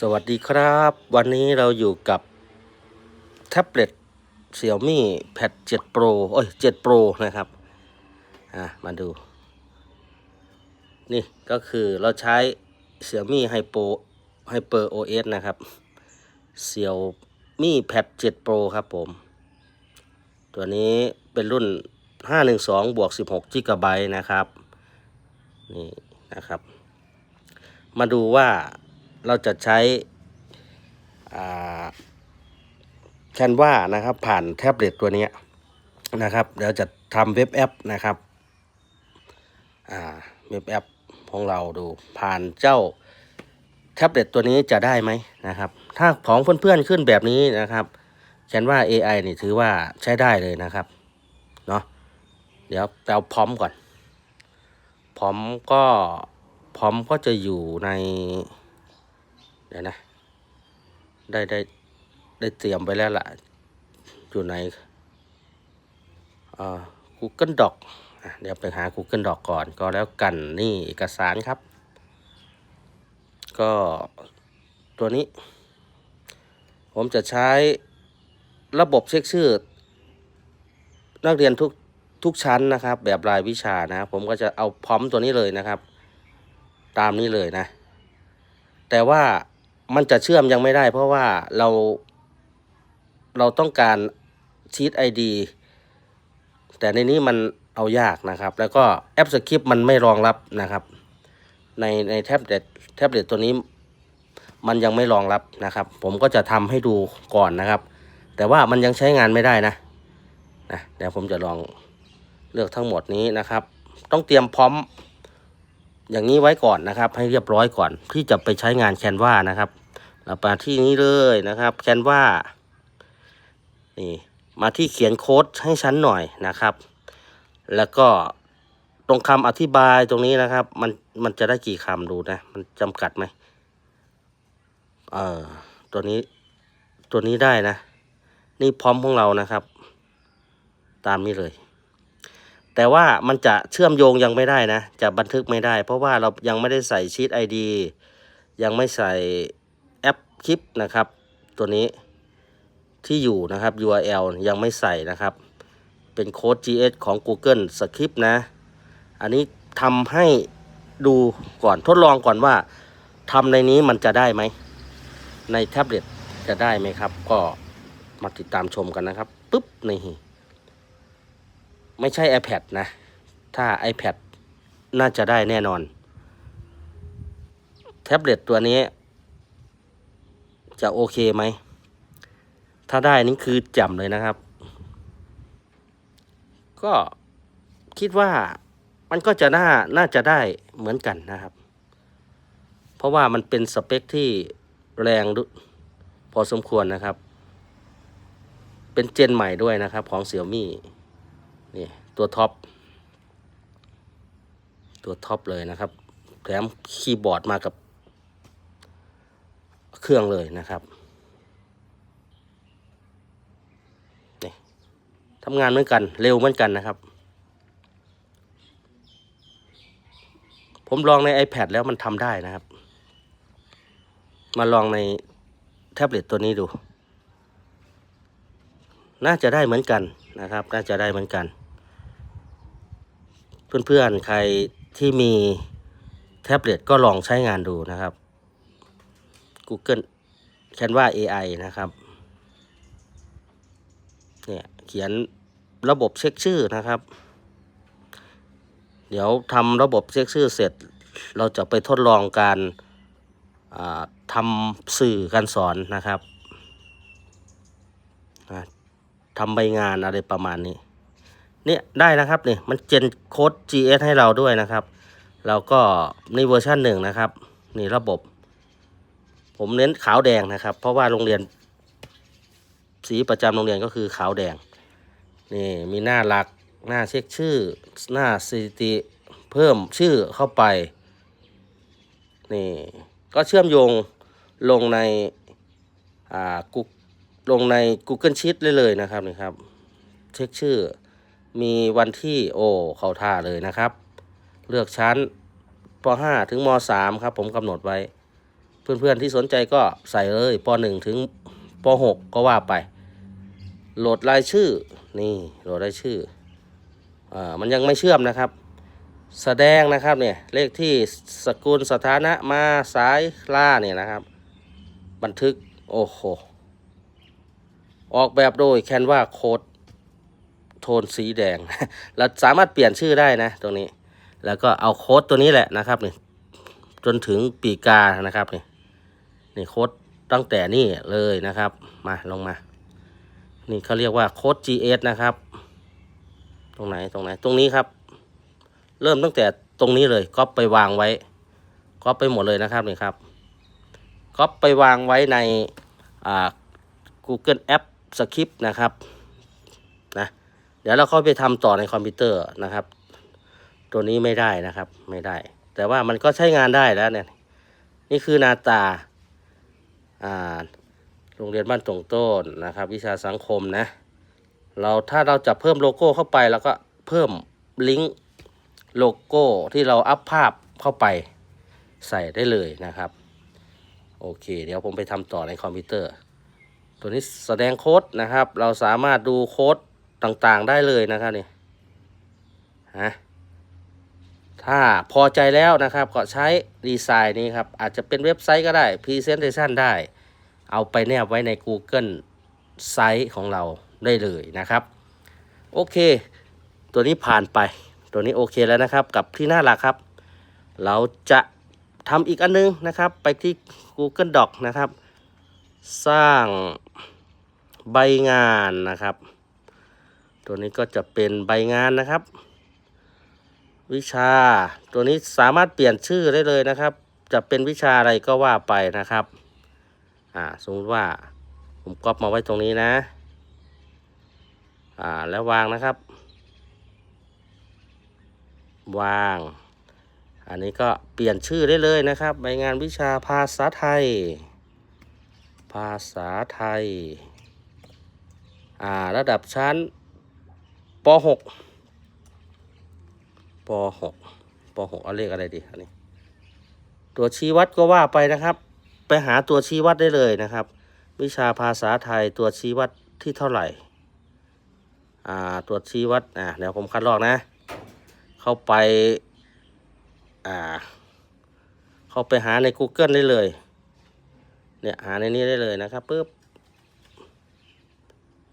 สวัสดีครับ วันนี้เราอยู่กับแท็บเล็ต Xiaomi Pad 7 Pro โอ้ย7 Pro นะครับ อะ มาดู นี่ก็คือเราใช้ Xiaomi Hyper Hyper OS นะครับ Xiaomi Pad 7 Pro ครับผม ตัวนี้เป็นรุ่น 512บวก16 g b นะครับ นี่นะครับ มาดูว่า เราจะใช้แคนวานะครับผ่านแท็บเล็ตตัวนี้นะครับเดี๋ยวจะทำเว็บแอปนะครับเว็บแอปของเราดูผ่านเจ้าแท็บเล็ตตัวนี้จะได้ไหมนะครับ ถ้าของเพื่อนๆขึ้นแบบนี้นะครับแคนวา AI นี่ถือว่าใช้ได้เลยนะครับเนาะเดี๋ยวแปลพร้อมก่อนพร้อมก็พร้อมก็จะอยู่ใน ดี๋ยวนะ ได้ได้ได้เตรียมไปแล้วล่ะ อยู่ในอ่า Google Doc อะเดี๋ยวไปหา Google Doc ก่อนก็แล้วกันนี่เอกสารครับ ก็ตัวนี้ ผมจะใช้ระบบเช็คชื่อ นักเรียนทุกทุกชั้นนะครับ แบบรายวิชานะ ผมก็จะเอาพร้อมตัวนี้เลยนะครับ ตามนี้เลยนะ แต่ว่า มันจะเชื่อมยังไม่ได้ เพราะว่าเราเราต้องการชีตไอดีแต่ในนี้มันเอายากนะครับ แล้วก็แอปสคริปต์มันไม่รองรับนะครับ ในในแท็บเล็ตแท็บเล็ตตัวนี้มันยังไม่รองรับนะครับ ผมก็จะทำให้ดูก่อนนะครับ แต่ว่ามันยังใช้งานไม่ได้นะนะเดี๋ยวผมจะลองเลือกทั้งหมดนี้นะครับ ต้องเตรียมพร้อม อย่างนี้ไว้ก่อนนะครับ ให้เรียบร้อยก่อนที่จะไปใช้งานแคนวานะครับเรามาที่นี้เลยนะครับแคนวานี่มาที่เขียนโค้ดให้ชั้นหน่อยนะครับ แล้วก็ตรงคำอธิบายตรงนี้นะครับ มันมันจะได้กี่คำดูนะ มันจำกัดไหมเออตัวนี้ตัวนี้ได้นะ นี่พร้อมของเรานะครับ ตามนี้เลย แต่ว่ามันจะเชื่อมโยงยังไม่ได้นะ จะบันทึกไม่ได้ เพราะว่าเรายังไม่ได้ใส่ชีต ID ยังไม่ใส่แอปคลิปนะครับ ตัวนี้ที่อยู่นะครับ URL ยังไม่ใส่นะครับ เป็นโค้ด GS ของ Google Script นะ อันนี้ทำให้ดูก่อนทดลองก่อนว่าทำในนี้มันจะได้ไหม ในแท็บเล็ตจะได้ไหมครับ ก็มาติดตามชมกันนะครับปุ๊บนี่ ไม่ใช่ iPad นะ ถ้า iPad น่าจะได้แน่นอน แท็บเล็ตตัวนี้ จะโอเคไหม ถ้าได้นี่คือจ่มเลยนะครับ ก็คิดว่ามันก็จะน่าน่าจะได้เหมือนกันนะครับ เพราะว่ามันเป็นสเปคที่แรงดุพอสมควรนะครับ เป็นเจนใหม่ด้วยนะครับ ของ Xiaomi นี่ตัวท็อป ตัวท็อปเลยนะครับ แถมคีย์บอร์ดมากับ เครื่องเลยนะครับนี่ทำงานเหมือนกัน เร็วเหมือนกันนะครับ ผมลองใน iPad แล้วมันทำได้นะครับ มาลองในแท็บเล็ตตัวนี้ดู น่าจะได้เหมือนกันนะครับ น่าจะได้เหมือนกัน เพื่อนๆ ใครที่มีแท็บเล็ตก็ลองใช้งานดูนะครับ Google Canva AI นะครับ เนี่ยเขียนระบบเช็คชื่อนะครับ เดี๋ยวทำระบบเช็คชื่อเสร็จ เราจะไปทดลองการทำสื่อการสอนนะครับทำใบงานอะไรประมาณนี้ เนี่ยได้นะครับเนี่ยมันเจนโค้ด GS ให้เราด้วยนะครับ เราก็ในเวอร์ชันหนึ่งนะครับ นี่ระบบ ผมเน้นขาวแดงนะครับ เพราะว่าโรงเรียน สีประจำโรงเรียนก็คือขาวแดง นี่มีหน้าหลักหน้าเช็คชื่อ หน้าสถิติเพิ่มชื่อเข้าไป นี่ก็เชื่อมโยงลงในอ่ากุลงใน Google Sheet เลยเลยนะครับนี่ครับ เช็คชื่อ มีวันที่โอเข้าท่าเลยนะครับ เลือกชั้นป .5 ถึงม .3 ครับ ผมกำหนดไว้ เพื่อนๆที่สนใจก็ใส่เลยป .1 ถึงป .6 ก็ว่าไป โหลดรายชื่อนี่โหลดรายชื่ออ่ามันยังไม่เชื่อมนะครับ แสดงนะครับเนี่ยเลขที่สกุลสถานะมาสายล่าเนี่ยนะครับ บันทึกโอ้โหออกแบบโดยแคนวาโค้ด โทนสีแดง เราสามารถเปลี่ยนชื่อได้นะตรงนี้ แล้วก็เอาโค้ดตัวนี้แหละนะครับนี่จนถึงปีกานะครับนี่นี่โค้ดตั้งแต่นี่เลยนะครับ มาลงมา นี่เขาเรียกว่าโค้ด GS นะครับ ตรงไหนตรงไหนตรงนี้ครับ เริ่มตั้งแต่ตรงนี้เลยก็ไปวางไว้ก็ไปหมดเลยนะครับนี่ครับก็ไปวางไว้ในอ่า Google App Script นะครับ เดี๋ยวเราเข้าไปทำต่อในคอมพิวเตอร์นะครับ ตัวนี้ไม่ได้นะครับ ไม่ได้ แต่ว่ามันก็ใช้งานได้แล้วเนี่ย นี่คือนาตาอ่าโรงเรียนบ้านตรงต้นนะครับ วิชาสังคมนะ เราถ้าเราจะเพิ่มโลโก้เข้าไปแล้วก็เพิ่มลิงก์โลโก้ที่เราอัพภาพเข้าไปใส่ได้เลยนะครับ โอเค เดี๋ยวผมไปทำต่อในคอมพิวเตอร์ ตัวนี้แสดงโค้ดนะครับ เราสามารถดูโค้ด ต่างๆได้เลยนะครับนี่ฮะถ้าพอใจแล้วนะครับก็ใช้ดีไซน์นี้ครับ อาจจะเป็นเว็บไซต์ก็ได้ Presentation ได้ เอาไปแนบไว้ใน Google ไซต์ของเราได้เลยนะครับ โอเค ตัวนี้ผ่านไป ตัวนี้โอเคแล้วนะครับกับที่หน้าหลักครับ เราจะทำอีกอันนึงนะครับ ไปที่ Google Doc นะครับ สร้างใบงานนะครับ ตัวนี้ก็จะเป็นใบงานนะครับ วิชา ตัวนี้สามารถเปลี่ยนชื่อได้เลยนะครับ จะเป็นวิชาอะไรก็ว่าไปนะครับ อ่าสมมติว่าผมก๊อปมาไว้ตรงนี้นะ อ่าแล้ววางนะครับ วาง อันนี้ก็เปลี่ยนชื่อได้เลยนะครับ ใบงานวิชาภาษาไทย ภาษาไทย อ่าระดับชั้น ป .6 ป .6 ป .6 เอาเลขอะไรดีอันนี้ ตัวชี้วัดก็ว่าไปนะครับ ไปหาตัวชี้วัดได้เลยนะครับ วิชาภาษาไทยตัวชี้วัดที่เท่าไหร่ อ่า ตัวชี้วัด อ่าเดี๋ยวผมคัดลอกนะ เข้าไป อ่า เข้าไปหาใน Google ได้เลย เนี่ยหาในนี้ได้เลยนะครับปุ๊บ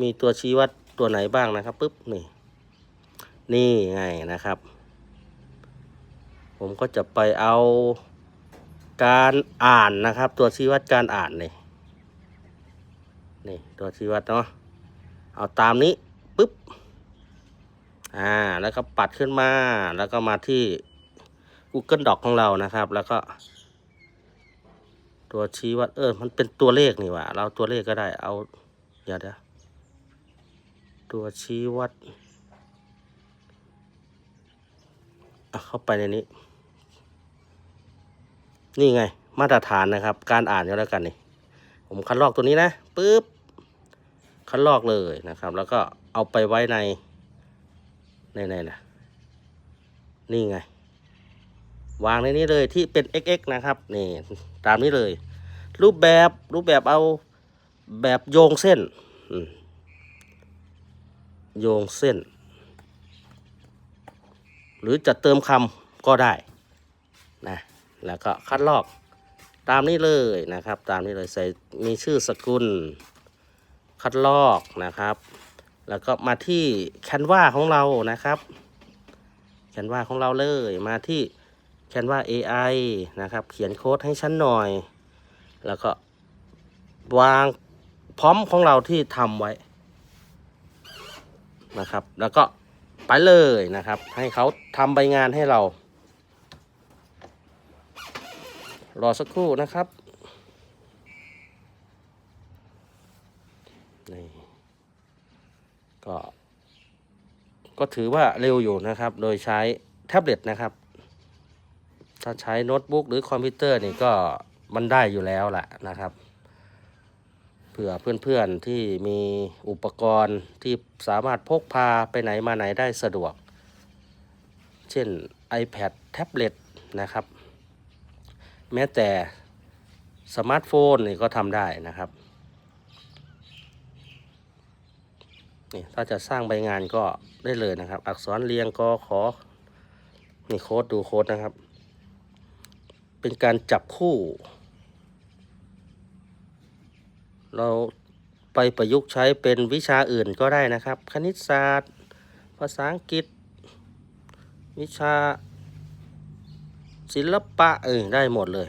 มีตัวชี้วัดตัวไหนบ้างนะครับปุ๊บนี่ นี่ไงนะครับ ผมก็จะไปเอาการอ่านนะครับ ตัวชี้วัดการอ่านนี่นี่ตัวชี้วัดเนาะเอาตามนี้ปุ๊บอ่าแล้วก็ปัดขึ้นมาแล้วก็มาที่ Google Doc ของเรานะครับ แล้วก็ ตัวชี้วัดเออ มันเป็นตัวเลขนี่ว่าเราตัวเลขก็ได้เอาเดี๋ยวเดี๋ยวตัวชี้วัด เข้าไปในนี้ นี่ไง มาตรฐานนะครับ การอ่านก็แล้วกันนี่ ผมคัดลอกตัวนี้นะปุ๊บคัดลอกเลยนะครับ แล้วก็เอาไปไว้ใน ในในนะนี่ไง วางในนี้เลยที่เป็น xx นะครับ นี่ตามนี้เลย รูปแบบรูปแบบเอาแบบโยงเส้นโยงเส้น หรือจะเติมคำก็ได้นะแล้วก็คัดลอกตามนี้เลยนะครับ ตามนี้เลยใส่มีชื่อสกุล คัดลอกนะครับ แล้วก็มาที่แคนวาของเรานะครับแคนวาของเราเลยมาที่แคนวา AI นะครับ เขียนโค้ดให้ฉันหน่อย แล้วก็วางพร้อมของเราที่ทำไว้นะครับ แล้วก็ ไปเลยนะครับ ให้เขาทำใบงานให้เรา รอสักครู่นะครับนี่ก็ ก็ถือว่าเร็วอยู่นะครับ โดยใช้แท็บเล็ตนะครับ ถ้าใช้โน้ตบุ๊กหรือคอมพิวเตอร์นี่ก็มันได้อยู่แล้วแหละนะครับ ผื่อเพื่อนๆที่มีอุปกรณ์ที่สามารถพกพาไปไหนมาไหนได้สะดวก เช่น iPad แท็บเล็ตนะครับ แม้แต่สมาร์ทโฟนนี่ก็ทำได้นะครับนี่ถ้าจะสร้างใบงานก็ได้เลยนะครับ อักษรเรียงกอขอ นี่โค้ดดูโค้ดนะครับ เป็นการจับคู่ เราไปประยุกต์ใช้เป็นวิชาอื่นก็ได้นะครับ คณิตศาสตร์ ภาษาอังกฤษ วิชา ศิลปะเออได้หมดเลย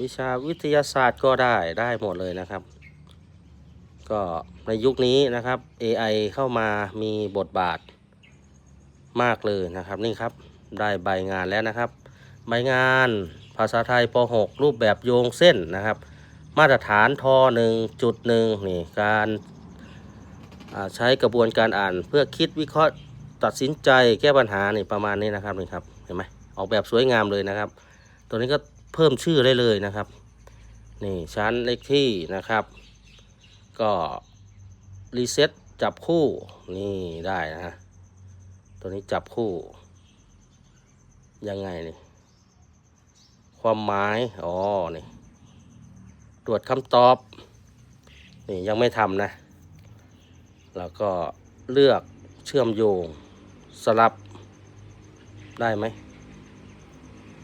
วิชาวิทยาศาสตร์ก็ได้ได้หมดเลยนะครับ ก็ในยุคนี้นะครับ AI เข้ามามีบทบาทมากเลยนะครับนี่ครับได้ใบงานแล้วนะครับ ใบงานภาษาไทยป .6 รูปแบบโยงเส้นนะครับ มาตรฐานท1.1นี่การอ่าใช้กระบวนการอ่าน เพื่อคิดวิเคราะห์ตัดสินใจแก้ปัญหานี่ประมาณนี้นะครับนี่ครับเห็นไหมออกแบบสวยงามเลยนะครับ ตัวนี้ก็เพิ่มชื่อได้เลยนะครับ นี่ชั้นเลขที่นะครับ ก็รีเซ็ตจับคู่นี่ได้นะฮะตัวนี้จับคู่ยังไงนี่ความหมายอ๋อนี่ ตรวจคำตอบนี่ยังไม่ทำนะ แล้วก็เลือกเชื่อมโยงสลับได้ไหม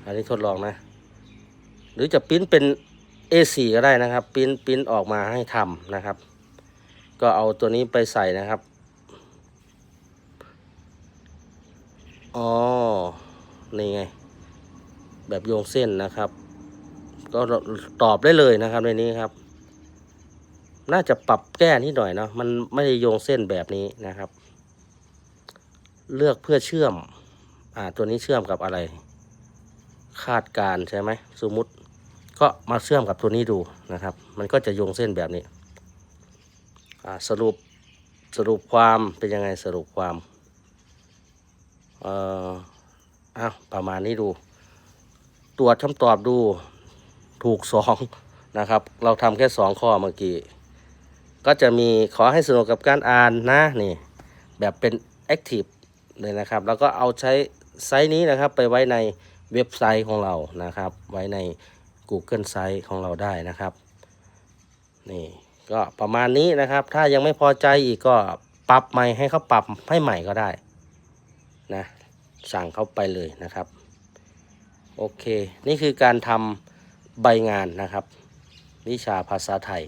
อันนี้ทดลองนะ หรือจะปิ้นเป็น A4 ก็ได้นะครับปิ้นปิ้นออกมาให้ทำนะครับ ก็เอาตัวนี้ไปใส่นะครับอ๋อนี่ไง แบบโยงเส้นนะครับ ก็ตอบได้เลยนะครับในนี้ครับ น่าจะปรับแก้นิดหน่อยเนาะมันไม่ได้โยงเส้นแบบนี้นะครับ เลือกเพื่อเชื่อม อ่าตัวนี้เชื่อมกับอะไร คาดการใช่ไหมสมมติ ก็มาเชื่อมกับตัวนี้ดูนะครับ มันก็จะโยงเส้นแบบนี้ อ่าสรุปสรุปความเป็นยังไงสรุปความเอ่ออ้าวประมาณนี้ดู ตรวจคำตอบดู ถูกสองนะครับ เราทำแค่สองข้อเมื่อกี้ ก็จะมีขอให้สนุกกับการอ่านนะนี่ แบบเป็น Active เลยนะครับ แล้วก็เอาใช้ไซต์นี้นะครับไปไว้ในเว็บไซต์ของเรานะครับ ไว้ใน Google ไซต์ของเราได้นะครับ นี่ก็ประมาณนี้นะครับ ถ้ายังไม่พอใจอีกก็ปรับใหม่ให้เขาปรับให้ใหม่ก็ได้นะสั่งเข้าไปเลยนะครับ โอเค นี่คือการทำ ใบงานนะครับ วิชาภาษาไทย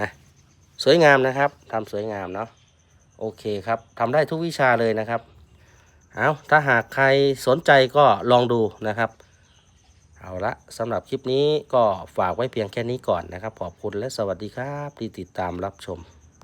นะสวยงามนะครับทำสวยงามเนาะโอเคครับทำได้ทุกวิชาเลยนะครับเอาถ้าหากใครสนใจก็ลองดูนะครับ เอาละสำหรับคลิปนี้ก็ฝากไว้เพียงแค่นี้ก่อนนะครับ ขอบคุณและสวัสดีครับที่ติดตามรับชม